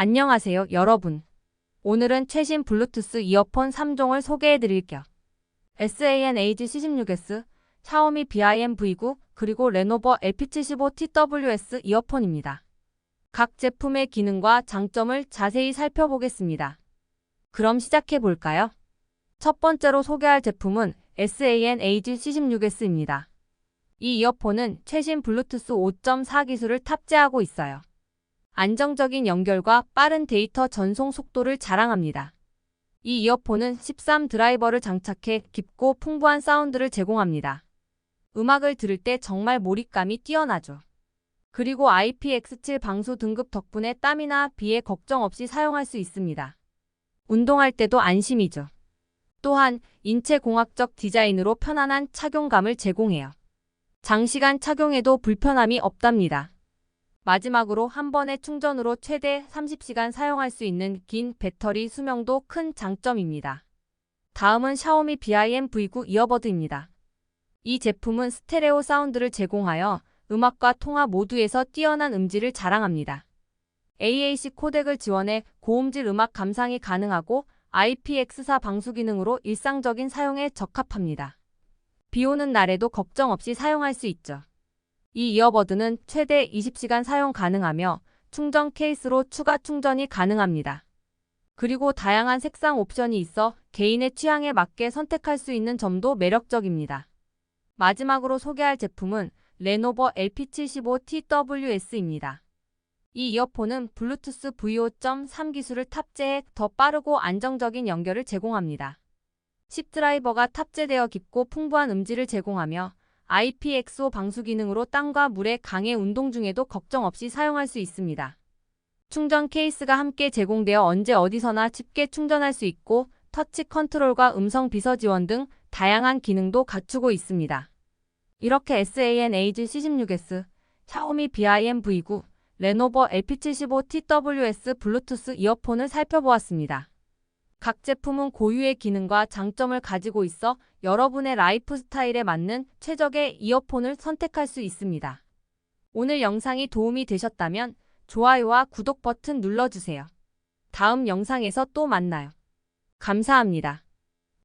안녕하세요, 여러분. 오늘은 최신 블루투스 이어폰 3종을 소개해 드릴게요. SAN-AG C16S, 샤오미 BIM V9, 그리고 레노버 LP75TWS 이어폰입니다. 각 제품의 기능과 장점을 자세히 살펴보겠습니다. 그럼 시작해 볼까요? 첫 번째로 소개할 제품은 SAN-AG C16S입니다. 이 이어폰은 최신 블루투스 5.4 기술을 탑재하고 있어요. 안정적인 연결과 빠른 데이터 전송 속도를 자랑합니다. 이 이어폰은 13 드라이버를 장착해 깊고 풍부한 사운드를 제공합니다. 음악을 들을 때 정말 몰입감이 뛰어나죠. 그리고 IPX7 방수 등급 덕분에 땀이나 비에 걱정 없이 사용할 수 있습니다. 운동할 때도 안심이죠. 또한 인체공학적 디자인으로 편안한 착용감을 제공해요. 장시간 착용해도 불편함이 없답니다. 마지막으로 한 번의 충전으로 최대 30시간 사용할 수 있는 긴 배터리 수명도 큰 장점입니다. 다음은 샤오미 BIM V9 이어버드입니다. 이 제품은 스테레오 사운드를 제공하여 음악과 통화 모두에서 뛰어난 음질을 자랑합니다. AAC 코덱을 지원해 고음질 음악 감상이 가능하고 IPX4 방수 기능으로 일상적인 사용에 적합합니다. 비 오는 날에도 걱정 없이 사용할 수 있죠. 이 이어버드는 최대 20시간 사용 가능하며 충전 케이스로 추가 충전이 가능합니다. 그리고 다양한 색상 옵션이 있어 개인의 취향에 맞게 선택할 수 있는 점도 매력적입니다. 마지막으로 소개할 제품은 레노버 LP75TWS입니다. 이 이어폰은 블루투스 V5.3 기술을 탑재해 더 빠르고 안정적인 연결을 제공합니다. 10 드라이버가 탑재되어 깊고 풍부한 음질을 제공하며 IPX5 방수 기능으로 땀과 물에 강해 운동 중에도 걱정 없이 사용할 수 있습니다. 충전 케이스가 함께 제공되어 언제 어디서나 쉽게 충전할 수 있고 터치 컨트롤과 음성 비서 지원 등 다양한 기능도 갖추고 있습니다. 이렇게 SAN-AG C16S, 샤오미 BIM V9, 레노버 LP75TWS 블루투스 이어폰을 살펴보았습니다. 각 제품은 고유의 기능과 장점을 가지고 있어 여러분의 라이프 스타일에 맞는 최적의 이어폰을 선택할 수 있습니다. 오늘 영상이 도움이 되셨다면 좋아요와 구독 버튼 눌러주세요. 다음 영상에서 또 만나요. 감사합니다.